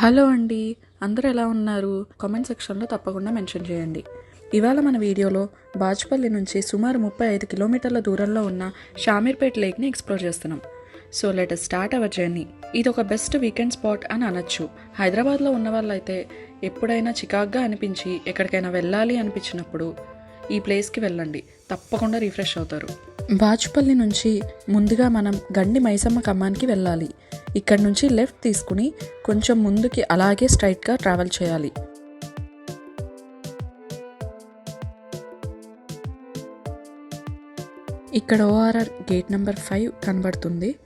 Hello అండి. అందరూ ఎలా ఉన్నారు? కామెంట్ సెక్షన్లో తప్పకుండా మెన్షన్ చేయండి. ఇవాళ మన వీడియోలో బాజ్పల్లి నుంచి సుమారు ముప్పై ఐదు కిలోమీటర్ల దూరంలో ఉన్న షామీర్పేట్ లేక్ని ఎక్స్ప్లోర్ చేస్తున్నాం. So let start our journey. ఇది ఒక బెస్ట్ వీకెండ్ స్పాట్ అని అనొచ్చు. హైదరాబాద్లో ఉన్న వాళ్ళైతే ఎప్పుడైనా చికాగ్గా అనిపించి ఎక్కడికైనా వెళ్ళాలి అనిపించినప్పుడు ఈ ప్లేస్కి వెళ్ళండి. తప్పకుండా రిఫ్రెష్ అవుతారు. బాచుపల్లి నుంచి ముందుగా మనం గండి మైసమ్మ కమ్మానికి వెళ్ళాలి. ఇక్కడ నుంచి లెఫ్ట్ తీసుకుని కొంచెం ముందుకి అలాగే స్ట్రైట్గా ట్రావెల్ చేయాలి. ఇక్కడ ఓఆర్ఆర్ గేట్ నెంబర్ ఫైవ్ కనబడుతుంది.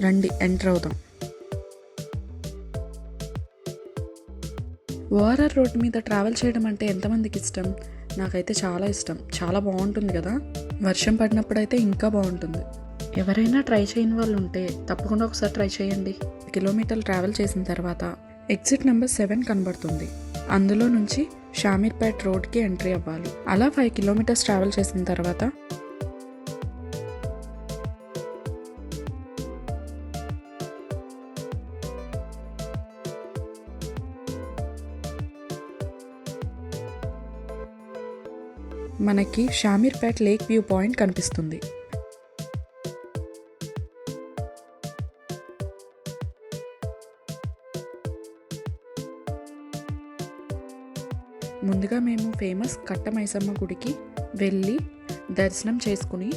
రండి ఎంటర్ అవుదాం. ఓఆర్ఆర్ రోడ్ మీద ట్రావెల్ చేయడం అంటే ఎంతమందికి ఇష్టం? నాకైతే చాలా ఇష్టం. చాలా బాగుంటుంది కదా? వర్షం పడినప్పుడైతే ఇంకా బాగుంటుంది. ఎవరైనా ట్రై చేయని వాళ్ళు ఉంటే తప్పకుండా ఒకసారి ట్రై చేయండి. కిలోమీటర్లు ట్రావెల్ చేసిన తర్వాత ఎగ్జిట్ నెంబర్ సెవెన్ కనబడుతుంది. అందులో నుంచి షామీర్పేట్ రోడ్కి ఎంట్రీ అవ్వాలి. అలా ఫైవ్ కిలోమీటర్స్ ట్రావెల్ చేసిన తర్వాత మనకి షామీర్పేట్ లేక్ వ్యూ పాయింట్ కనిపిస్తుంది. ముందుగా మేము ఫేమస్ కట్టమైసమ్మ గుడికి వెళ్ళి దర్శనం చేసుకుని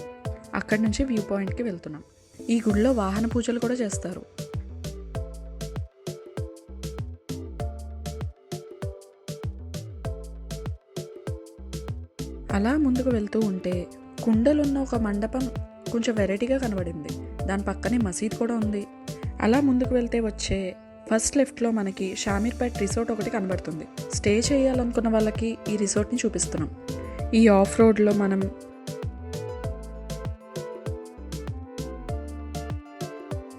అక్కడి నుంచి వ్యూ పాయింట్కి వెళ్తున్నాం. ఈ గుడిలో వాహన పూజలు కూడా చేస్తారు. అలా ముందుకు వెళ్తూ ఉంటే కుండలున్న ఒక మండపం కొంచెం వెరైటీగా కనబడింది. దాని పక్కనే మసీద్ కూడా ఉంది. అలా ముందుకు వెళ్తే వచ్చే ఫస్ట్ లెఫ్ట్లో మనకి షామీర్పేట్ రిసార్ట్ ఒకటి కనబడుతుంది. స్టే చేయాలనుకున్న వాళ్ళకి ఈ రిసార్ట్ని చూపిస్తున్నాం. ఈ ఆఫ్ రోడ్లో మనం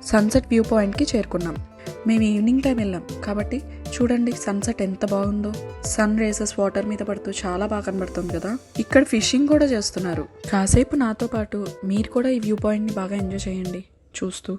సన్సెట్ వ్యూ పాయింట్కి చేరుకున్నాం. మేము ఈవినింగ్ టైం వెళ్ళాం. కాబట్టి చూడండి సన్సెట్ ఎంత బాగుందో. సన్ రేసెస్ వాటర్ మీద పడుతూ చాలా బాగా కనబడుతుంది కదా. ఇక్కడ ఫిషింగ్ కూడా చేస్తున్నారు. కాసేపు నాతో పాటు మీరు కూడా ఈ వ్యూ పాయింట్ని బాగా ఎంజాయ్ చేయండి. చూస్తూ.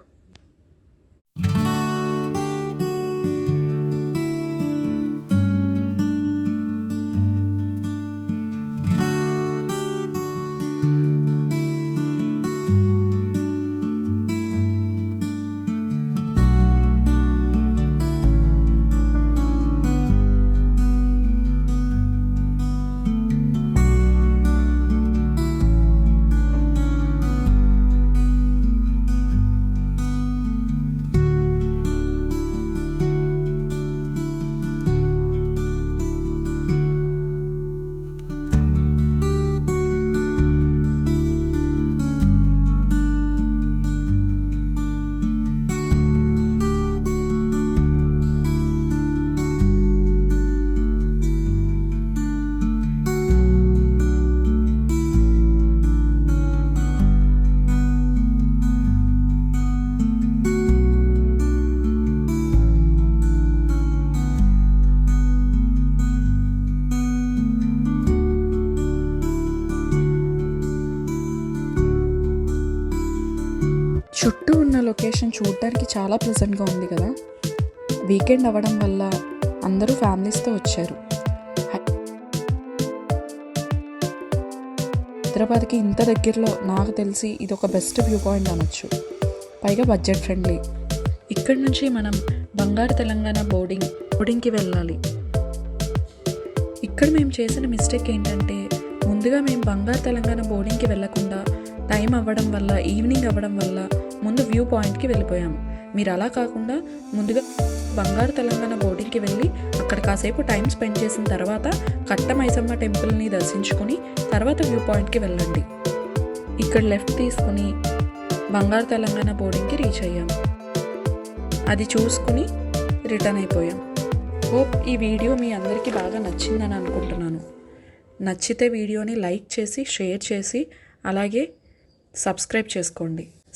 లొకేషన్ చూడడానికి చాలా ప్లెజెంట్గా ఉంది కదా. వీకెండ్ అవ్వడం వల్ల అందరూ ఫ్యామిలీస్తో వచ్చారు. హైదరాబాద్కి ఇంత దగ్గరలో నాకు తెలిసి ఇది ఒక బెస్ట్ వ్యూ పాయింట్ అనొచ్చు. పైగా బడ్జెట్ ఫ్రెండ్లీ ఇక్కడి నుంచి మనం బంగారు తెలంగాణ బోర్డింగ్ బోర్డింగ్కి వెళ్ళాలి. ఇక్కడ మేము చేసిన మిస్టేక్ ఏంటంటే ముందుగా మేము బంగారు తెలంగాణ బోర్డింగ్కి వెళ్ళకుండా టైం అవ్వడం వల్ల ఈవినింగ్ అవ్వడం వల్ల ముందు వ్యూ పాయింట్కి వెళ్ళిపోయాము మీరు అలా కాకుండా ముందుగా బంగారు తెలంగాణ బోర్డింగ్కి వెళ్ళి అక్కడ కాసేపు టైం స్పెండ్ చేసిన తర్వాత కట్ట మైసమ్మ టెంపుల్ని దర్శించుకొని తర్వాత వ్యూ పాయింట్కి వెళ్ళండి. ఇక్కడ లెఫ్ట్ తీసుకుని బంగారు తెలంగాణ బోర్డింగ్కి రీచ్ అయ్యాము అది చూసుకుని రిటర్న్ అయిపోయాం. హోప్ ఈ వీడియో మీ అందరికీ బాగా నచ్చిందని అనుకుంటున్నాను. నచ్చితే వీడియోని లైక్ చేసి షేర్ చేసి అలాగే సబ్స్క్రైబ్ చేసుకోండి.